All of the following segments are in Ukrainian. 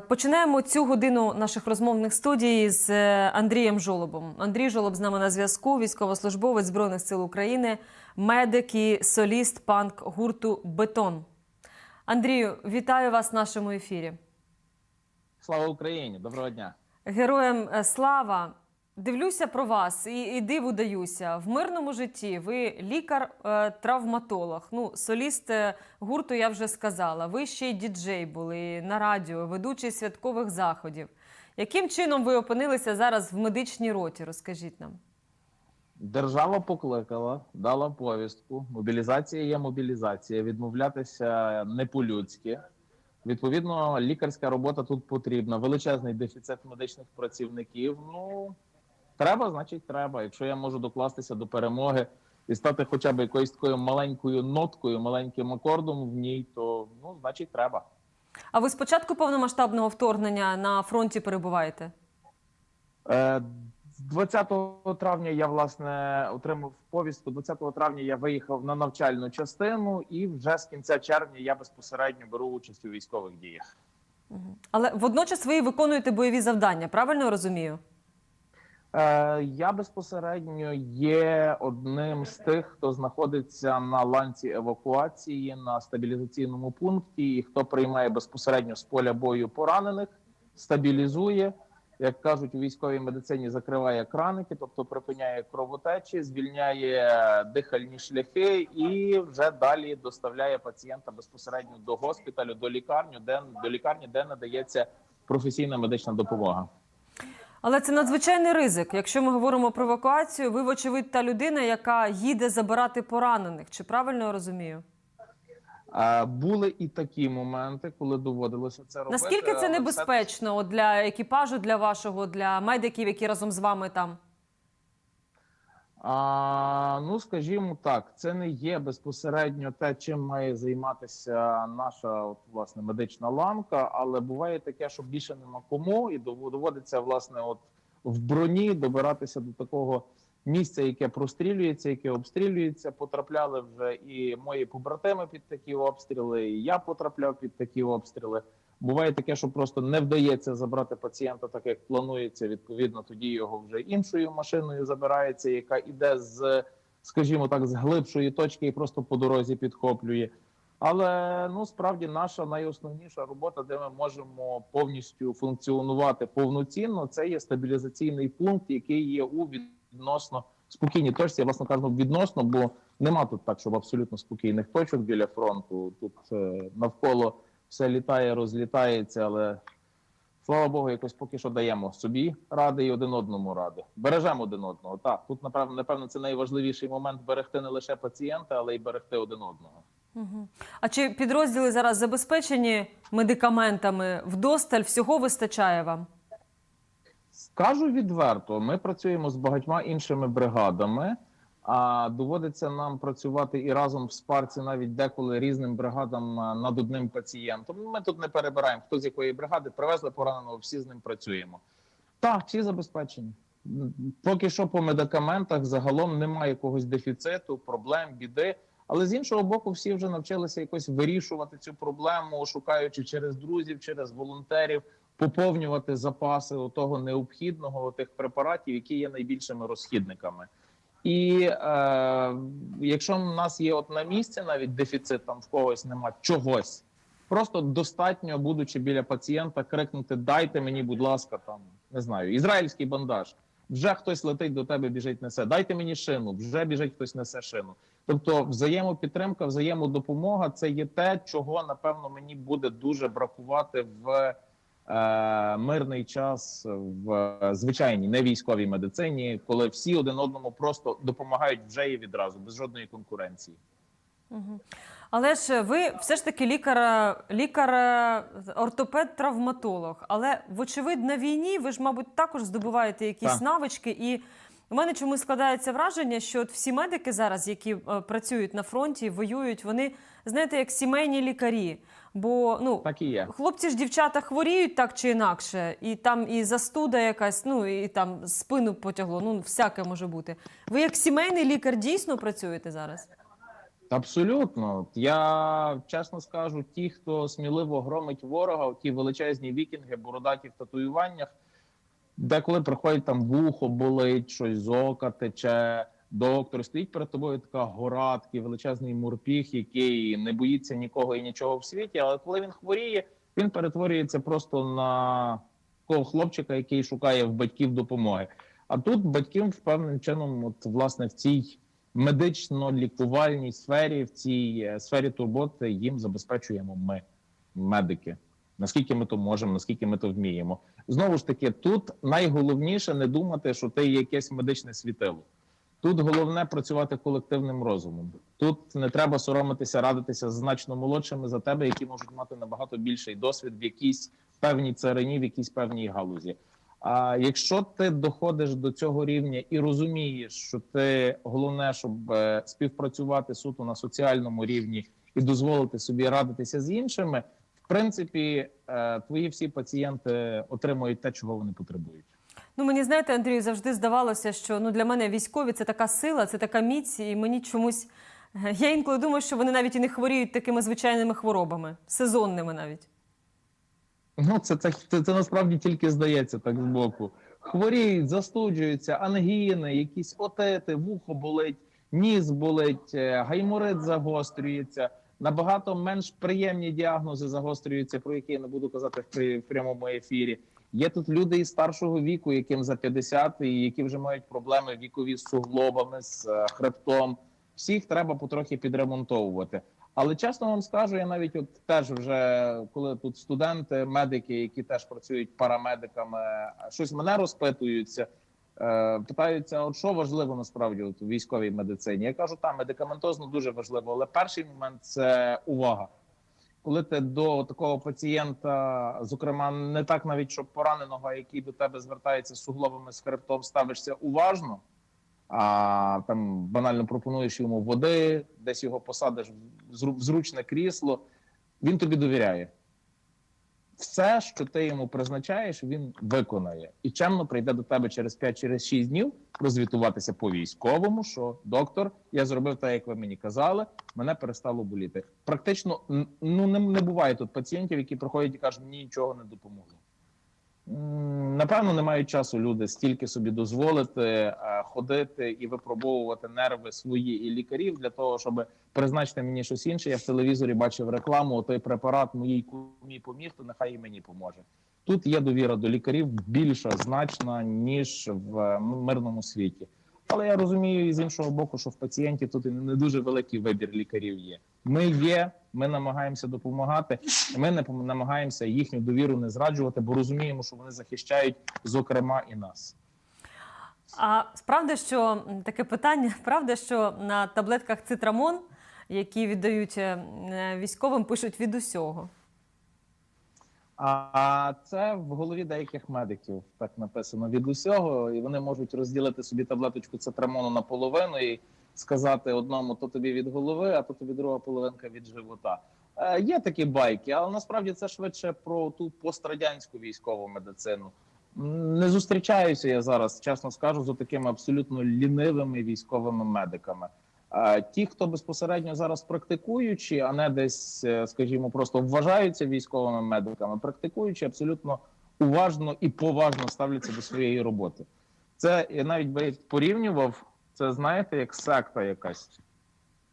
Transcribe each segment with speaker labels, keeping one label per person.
Speaker 1: Починаємо цю годину наших розмовних студій з е, Андрієм Жолобом. Андрій Жолоб з нами на зв'язку, військовослужбовець Збройних сил України, медик і соліст панк гурту Бетон. Андрію, вітаю вас в нашому ефірі.
Speaker 2: Слава Україні! Доброго дня!
Speaker 1: Героям е, слава! Дивлюся про вас і, і диву даюся. В мирному житті ви лікар-травматолог. Ну, соліст е, гурту я вже сказала. Ви ще й діджей були на радіо, ведучий святкових заходів. Яким чином ви опинилися зараз в медичній роті? Розкажіть нам.
Speaker 2: Держава покликала, дала повістку. Мобілізація є мобілізація. Відмовлятися не по-людськи. Відповідно, лікарська робота тут потрібна. Величезний дефіцит медичних працівників. Ну треба, значить, треба. Якщо я можу докластися до перемоги і стати хоча б якоюсь такою маленькою ноткою, маленьким акордом в ній, то ну, значить, треба.
Speaker 1: А ви з початку повномасштабного вторгнення на фронті перебуваєте?
Speaker 2: Е, з 20 травня я власне отримав повістку. 20 травня я виїхав на навчальну частину, і вже з кінця червня я безпосередньо беру участь у військових діях.
Speaker 1: Але водночас ви виконуєте бойові завдання, правильно я розумію?
Speaker 2: Е, я безпосередньо є одним з тих, хто знаходиться на ланці евакуації на стабілізаційному пункті, і хто приймає безпосередньо з поля бою поранених, стабілізує. Як кажуть у військовій медицині, закриває краники, тобто припиняє кровотечі, звільняє дихальні шляхи і вже далі доставляє пацієнта безпосередньо до госпіталю, до лікарню, де до лікарні, де надається професійна медична допомога.
Speaker 1: Але це надзвичайний ризик. Якщо ми говоримо про евакуацію, ви, вочевидь, та людина, яка їде забирати поранених. Чи правильно я розумію?
Speaker 2: А, були і такі моменти, коли доводилося це робити.
Speaker 1: Наскільки це небезпечно от для екіпажу, для вашого, для медиків, які разом з вами там?
Speaker 2: А, ну, скажімо так, це не є безпосередньо те, чим має займатися наша от, власне медична ланка, але буває таке, що більше нема кому, і доводиться власне, от в броні добиратися до такого місця, яке прострілюється, яке обстрілюється. Потрапляли вже і мої побратими під такі обстріли, і я потрапляв під такі обстріли. Буває таке, що просто не вдається забрати пацієнта, так як планується. Відповідно, тоді його вже іншою машиною забирається, яка іде з, скажімо так, з глибшої точки і просто по дорозі підхоплює. Але ну справді наша найосновніша робота, де ми можемо повністю функціонувати повноцінно, це є стабілізаційний пункт, який є у відносно спокійній точці. Я власне кажу відносно, бо нема тут так, щоб абсолютно спокійних точок біля фронту. Тут е, навколо все літає, розлітається, але слава Богу, якось поки що даємо собі ради і один одному ради. Бережемо один одного. Так, тут напевно, напевно, це найважливіший момент берегти не лише пацієнта, але й берегти один одного.
Speaker 1: Угу. А чи підрозділи зараз забезпечені медикаментами? Вдосталь всього вистачає вам?
Speaker 2: Скажу відверто, ми працюємо з багатьма іншими бригадами. А доводиться нам працювати і разом в спарці, навіть деколи різним бригадам над одним пацієнтом. Ми тут не перебираємо, хто з якої бригади привезли пораненого, всі з ним працюємо. Так, всі забезпечені. Поки що по медикаментах загалом немає якогось дефіциту, проблем, біди. Але з іншого боку, всі вже навчилися якось вирішувати цю проблему, шукаючи через друзів, через волонтерів, поповнювати запаси того необхідного тих препаратів, які є найбільшими розхідниками. І е, якщо в нас є от на місці навіть дефіцит, там в когось нема чогось, просто достатньо, будучи біля пацієнта, крикнути: Дайте мені, будь ласка, там не знаю, ізраїльський бандаж. Вже хтось летить до тебе, біжить несе. Дайте мені шину, вже біжить хтось несе шину. Тобто, взаємопідтримка, взаємодопомога це є те, чого напевно мені буде дуже бракувати в мирний час в е, звичайній не військовій медицині, коли всі один одному просто допомагають вже і відразу, без жодної конкуренції.
Speaker 1: Угу. Але ж ви все ж таки лікар, лікар ортопед-травматолог. Але, вочевидь, на війні ви ж, мабуть, також здобуваєте якісь
Speaker 2: Так.
Speaker 1: навички. І у мене чомусь складається враження, що от всі медики зараз, які е, працюють на фронті, воюють, вони знаєте, як сімейні лікарі. Бо ну
Speaker 2: Так і є.
Speaker 1: хлопці ж дівчата хворіють так чи інакше, і там і застуда якась, ну і там спину потягло. Ну всяке може бути. Ви як сімейний лікар дійсно працюєте зараз?
Speaker 2: Абсолютно. Я чесно скажу, ті, хто сміливо громить ворога, ті величезні вікінги, бородаті в татуюваннях, деколи приходять там вухо болить, щось з ока тече. Доктор стоїть перед тобою така гора, такий величезний мурпіх, який не боїться нікого і нічого в світі. Але коли він хворіє, він перетворюється просто на такого хлопчика, який шукає в батьків допомоги. А тут батьків певним чином, от власне в цій медично-лікувальній сфері, в цій е, сфері турботи їм забезпечуємо ми, медики. Наскільки ми то можемо, наскільки ми то вміємо. Знову ж таки, тут найголовніше не думати, що ти якесь медичне світило. Тут головне працювати колективним розумом. Тут не треба соромитися, радитися з значно молодшими за тебе, які можуть мати набагато більший досвід в якійсь певній царині, в якійсь певній галузі. А якщо ти доходиш до цього рівня і розумієш, що ти головне, щоб е, співпрацювати суто на соціальному рівні і дозволити собі радитися з іншими, в принципі, е, твої всі пацієнти отримують те, чого вони потребують.
Speaker 1: Ну мені знаєте, Андрію, завжди здавалося, що ну для мене військові це така сила, це така міць, і мені чомусь е, я інколи думаю, що вони навіть і не хворіють такими звичайними хворобами, сезонними навіть.
Speaker 2: Ну, це, це, це, це насправді тільки здається так збоку. Хворіють, застуджуються, ангіни, якісь отети, вухо болить, ніс болить, е, гайморит загострюється. Набагато менш приємні діагнози загострюються, про які я не буду казати в, прямому ефірі. Є тут люди із старшого віку, яким за 50, і які вже мають проблеми вікові з суглобами, з е, хребтом. Всіх треба потрохи підремонтовувати. Але чесно вам скажу, я навіть от теж вже коли тут студенти, медики, які теж працюють парамедиками, щось мене розпитуються, питаються, от що важливо насправді от, у військовій медицині. Я кажу, там медикаментозно дуже важливо, але перший момент це увага. Коли ти до такого пацієнта, зокрема, не так навіть щоб пораненого, який до тебе звертається з суглобами з хребтом, ставишся уважно, а там банально пропонуєш йому води, десь його посадиш в зручне крісло, він тобі довіряє. Все, що ти йому призначаєш, він виконає і чемно прийде до тебе через 5 через 6 днів розвітуватися по військовому, що доктор, я зробив так, як ви мені казали, мене перестало боліти. Практично ну не, не буває тут пацієнтів, які приходять і кажуть, мені нічого не допомогло. Напевно, не мають часу люди стільки собі дозволити е, ходити і випробовувати нерви свої і лікарів для того, щоб призначити мені щось інше. Я в телевізорі бачив рекламу. Той препарат моїй кумі поміг, то нехай і мені поможе. Тут є довіра до лікарів більша, значна ніж в е, мирному світі. Але я розумію і з іншого боку, що в пацієнті тут не дуже великий вибір лікарів є. Ми є, ми намагаємося допомагати. Ми не намагаємося їхню довіру не зраджувати, бо розуміємо, що вони захищають, зокрема, і нас.
Speaker 1: А правда, що таке питання, правда, що на таблетках цитрамон, які віддають е, військовим, пишуть від усього.
Speaker 2: А це в голові деяких медиків так написано від усього, і вони можуть розділити собі таблеточку цитрамону на половину і сказати одному, то тобі від голови, а то тобі друга половинка від живота. Е, є такі байки, але насправді це швидше про ту пострадянську військову медицину. Не зустрічаюся я зараз, чесно скажу, з такими абсолютно лінивими військовими медиками. Е, Ті, хто безпосередньо зараз практикуючи, а не десь, е, скажімо, просто вважаються військовими медиками, практикуючи абсолютно уважно і поважно ставляться до своєї роботи. Це я навіть би порівнював. Це знаєте, як секта якась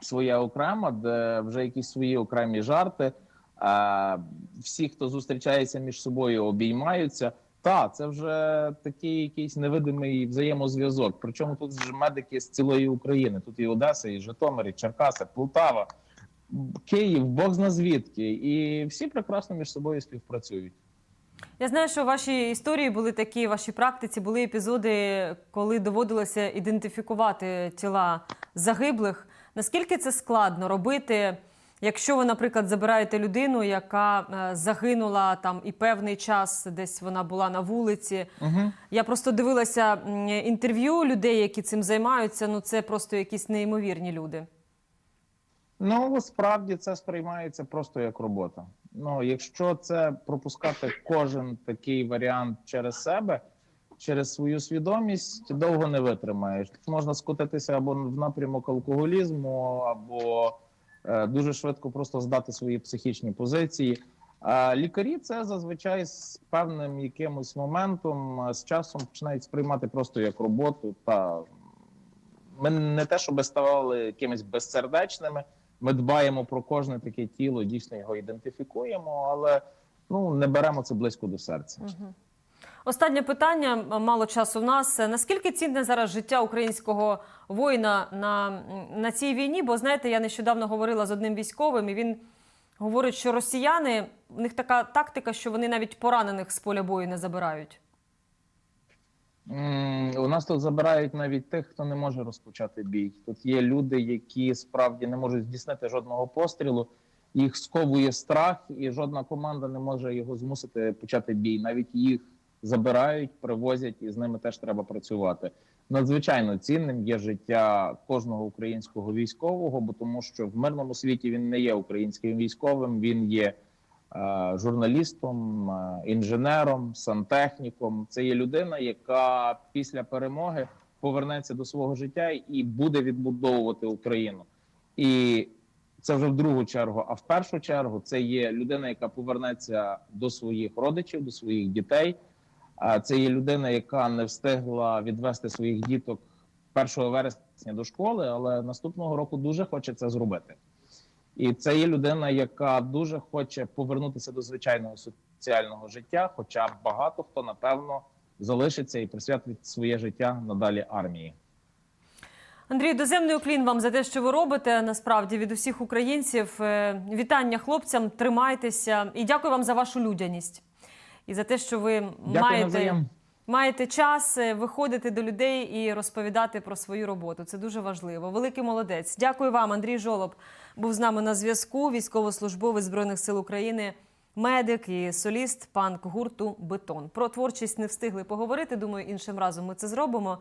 Speaker 2: своя окрема, де вже якісь свої окремі жарти. А всі, хто зустрічається між собою, обіймаються. Та це вже такий якийсь невидимий взаємозв'язок. Причому тут ж медики з цілої України. Тут і Одеса, і Житомир, і Черкаси, Полтава, Київ, Бог зна звідки. І всі прекрасно між собою співпрацюють.
Speaker 1: Я знаю, що в вашій історії були такі, в вашій практиці були епізоди, коли доводилося ідентифікувати тіла загиблих. Наскільки це складно робити, якщо ви, наприклад, забираєте людину, яка е, загинула там і певний час, десь вона була на вулиці.
Speaker 2: Угу.
Speaker 1: Я просто дивилася інтерв'ю людей, які цим займаються. Ну це просто якісь неймовірні люди.
Speaker 2: Ну справді це сприймається просто як робота. Ну якщо це пропускати кожен такий варіант через себе, через свою свідомість довго не витримаєш. Тут можна скотитися або в напрямок алкоголізму, або е, дуже швидко просто здати свої психічні позиції. А лікарі це зазвичай з певним якимось моментом е, з часом починають сприймати просто як роботу. Та ми не те, щоб ставали якимись безсердечними. Ми дбаємо про кожне таке тіло, дійсно його ідентифікуємо, але ну не беремо це близько до серця.
Speaker 1: Останнє питання. Мало часу в нас. Наскільки цінне зараз життя українського воїна на, на цій війні? Бо знаєте, я нещодавно говорила з одним військовим, і він говорить, що росіяни в них така тактика, що вони навіть поранених з поля бою не забирають.
Speaker 2: У нас тут забирають навіть тих, хто не може розпочати бій. Тут є люди, які справді не можуть здійснити жодного пострілу. Їх сковує страх, і жодна команда не може його змусити почати бій. Навіть їх забирають, привозять, і з ними теж треба працювати. Надзвичайно цінним є життя кожного українського військового, бо тому що в мирному світі він не є українським військовим, він є журналістом, е, інженером, сантехніком. Це є людина, яка після перемоги повернеться до свого життя і буде відбудовувати Україну. І це вже в другу чергу. А в першу чергу це є людина, яка повернеться до своїх родичів, до своїх дітей. А це є людина, яка не встигла відвести своїх діток 1 вересня до школи, але наступного року дуже хоче це зробити. І це є людина, яка дуже хоче повернутися до звичайного соціального життя. Хоча багато хто напевно залишиться і присвятить своє життя надалі армії.
Speaker 1: Андрій, доземний уклін вам за те, що ви робите. Насправді від усіх українців. Е, Вітання хлопцям, тримайтеся і дякую вам за вашу людяність і за те, що ви
Speaker 2: Дякую
Speaker 1: маєте. Маєте час е, виходити до людей і розповідати про свою роботу. Це дуже важливо. Великий молодець. Дякую вам, Андрій Жолоб. Був з нами на зв'язку. Військовослужбовець збройних сил України, медик і соліст панк гурту Бетон. Про творчість не встигли поговорити. Думаю, іншим разом ми це зробимо.